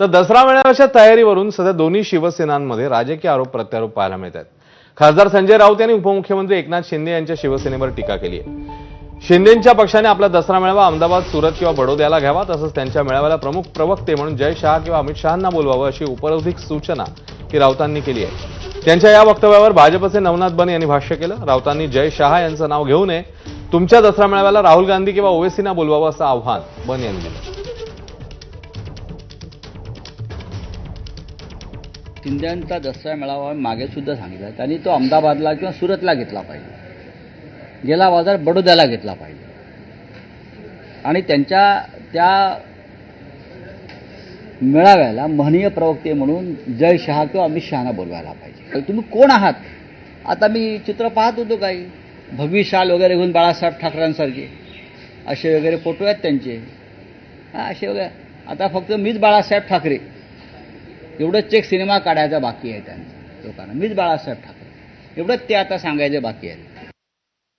तर दसरा मेळाव्याच्या तयारीवरून सध्या दोन्ही शिवसेनांमध्ये राजकीय आरोप प्रत्यारोप पाहायला मिळत आहेत खासदार संजय राऊत यांनी उपमुख्यमंत्री एकनाथ शिंदे यांच्या शिवसेनेवर टीका केली आहे शिंदेच्या पक्षाने आपला दसरा मेळावा अहमदाबाद सुरत किंवा बडोद्याला घ्यावा तसंच त्यांच्या मेळाव्याला प्रमुख प्रवक्ते म्हणून जय शहा किंवा अमित शहांना बोलवावं अशी उपरोधिक सूचना की राऊतांनी केली आहे. त्यांच्या या वक्तव्यावर भाजपचे नवनाथ बन यांनी भाष्य केलं. राऊतांनी जय शहा यांचं नाव घेऊ नये. तुमच्या दसरा मेळाव्याला राहुल गांधी किंवा ओवेसींना बोलवावं असं आव्हान बन यांनी दिलं. शिंद्यांचा दसरा मेळावा मागे सुद्धा सांगितला. त्यांनी तो अहमदाबादला किंवा सुरतला घेतला पाहिजे. गेला बाजार बडोद्याला घेतला पाहिजे. आणि त्यांच्या त्या मेळाव्याला महनीय प्रवक्ते म्हणून जय शहा किंवा अमित शहाना बोलवायला पाहिजे. तुम्ही कोण आहात? आता मी चित्र पाहत होतो काही. भगवी शाल वगैरे घेऊन बाळासाहेब ठाकरेंसारखे. असे वगैरे फोटो आहेत त्यांचे. असे वगैरे. आता फक्त मीच बाळासाहेब ठाकरे. एवढंच एक सिनेमा काढायचा बाकी आहे त्यांचा लोकांना. मीच बाळासाहेब ठाकरे. एवढंच ते आता सांगायचं बाकी आहे.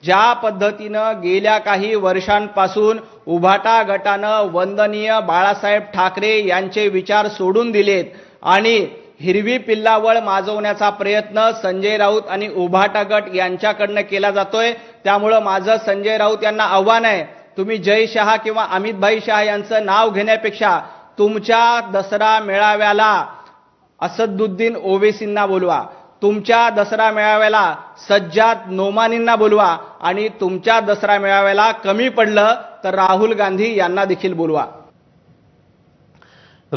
ज्या पद्धतीनं गेल्या काही वर्षांपासून उभाटा गटानं वंदनीय बाळासाहेब ठाकरे यांचे विचार सोडून दिलेत आणि हिरवी पिल्लावळ माजवण्याचा प्रयत्न संजय राऊत आणि उभाटा गट यांच्याकडनं केला जातोय त्यामुळं माझं संजय राऊत यांना आव्हान आहे तुम्ही जय शहा किंवा अमितभाई शहा यांचं नाव घेण्यापेक्षा तुमच्या दसरा मेळाव्याला असदुद्दीन ओवेसींना बोलवा. तुमच्या दसरा मेळाव्याला सज्जाद नोमानींना बोलवा आणि तुमच्या दसरा मेळाव्याला कमी पडलं तर राहुल गांधी यांना देखील बोलवा.